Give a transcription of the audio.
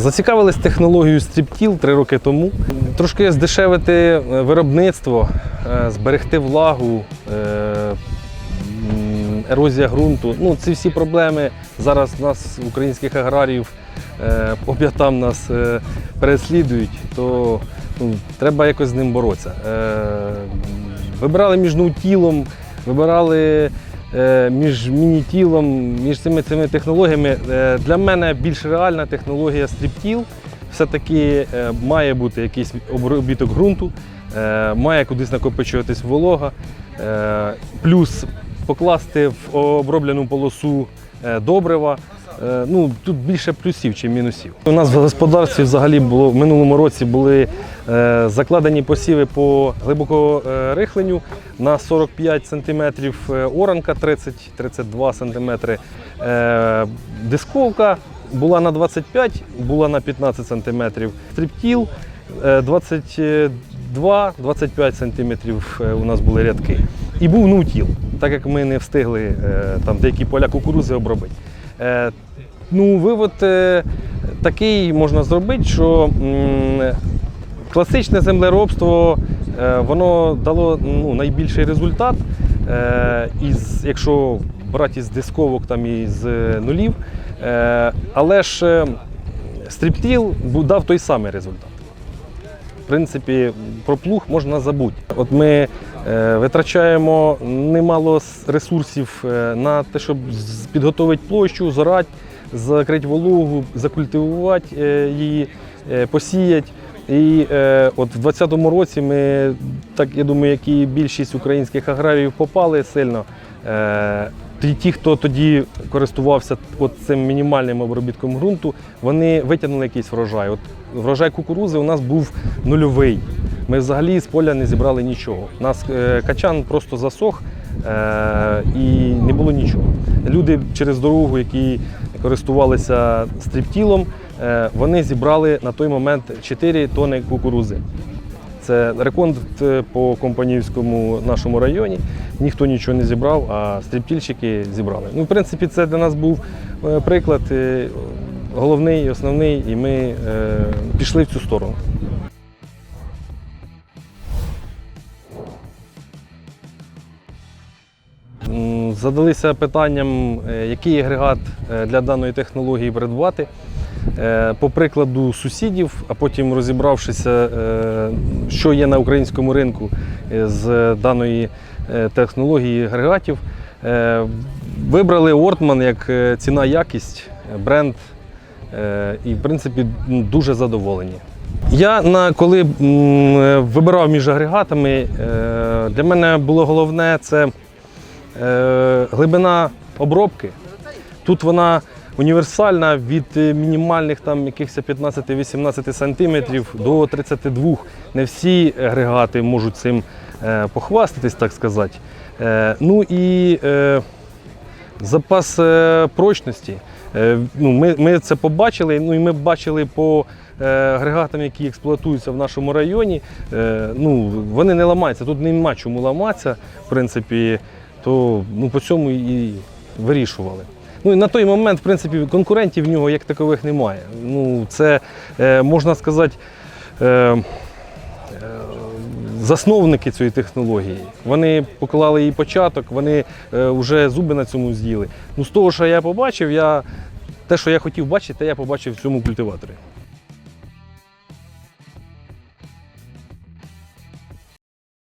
Зацікавились технологією стріптіл три роки тому. Трошки здешевити е, виробництво, е, зберегти влагу, е, ерозія ґрунту. Ну, ці всі проблеми зараз нас, українських аграріїв, по п'ятам нас переслідують, то ну, треба якось з ним боротися. Вибирали між тілом, вибирали між мінітілом, між цими цими технологіями. Е, Для мене більш реальна технологія стріптіл. Все-таки е, має бути якийсь обробіток ґрунту, е, має кудись накопичуватись волога, е, плюс покласти в оброблену полосу е, добрива. Е, Ну, тут більше плюсів, чи мінусів. У нас в господарстві взагалі було в минулому році були е, закладені посіви по глибокорихленню на 45 см оранка, 30-32 см. Е, дисковка була на 25, була на 15 см. Стриптіл е, 22-25 см у нас були рядки. І був нутіл, так як ми не встигли е, там деякі поля кукурузи обробити. Е, Ну, вивод е, такий можна зробити, що класичне землеробство е, воно дало ну, найбільший результат. Із, якщо брати із дисковок там, із е, нулів. Але ж стріптіл дав той самий результат. В принципі, про плуг можна забути. От ми витрачаємо немало ресурсів е, на те, щоб підготовити площу, зорати, закрити вологу, закультивувати е, її, е, посіяти. І е, от в 2020 році ми, так я думаю, як і більшість українських аграріїв попали сильно. Е, ті, хто тоді користувався от цим мінімальним обробітком ґрунту, вони витягнули якийсь врожай. От врожай кукурузи у нас був нульовий. Ми взагалі з поля не зібрали нічого. У нас е, качан просто засох е, і не було нічого. Люди через дорогу, які користувалися стріптілом, е, вони зібрали на той момент 4 тони кукурузи. Це рекорд по компанівському нашому районі. Ніхто нічого не зібрав, а стріптільщики зібрали. Ну, в принципі, це для нас був приклад головний, основний, і ми пішли в цю сторону. Задалися питанням, е, який агрегат е, для даної технології придбати. Е, По прикладу сусідів, а потім розібравшися, що є на українському ринку з даної технології агрегатів, вибрали Ортман як ціна якість, бренд. І, в принципі, дуже задоволені. Я на коли вибирав між агрегатами, для мене було головне це е, глибина обробки. Тут вона універсальна від е, мінімальних там якихось 15-18 сантиметрів до 32. Не всі агрегати можуть цим е, похвастатись, так сказати. Е, ну і е, запас е, прочності. Е, ну, ми, ми це побачили, ну і ми бачили по е, агрегатам, які експлуатуються в нашому районі. Ну, вони не ламаються, тут нема чому ламатися, в принципі, то ну, по цьому і вирішували. Ну і на той момент, в принципі, конкурентів в нього як такових немає. Ну, це е, можна сказати. Е, е, Засновники цієї технології, вони поклали їй початок, вони е, вже зуби на цьому з'їли. Ну, з того, що я побачив, я, те, що я хотів бачити, те я побачив в цьому культиваторі.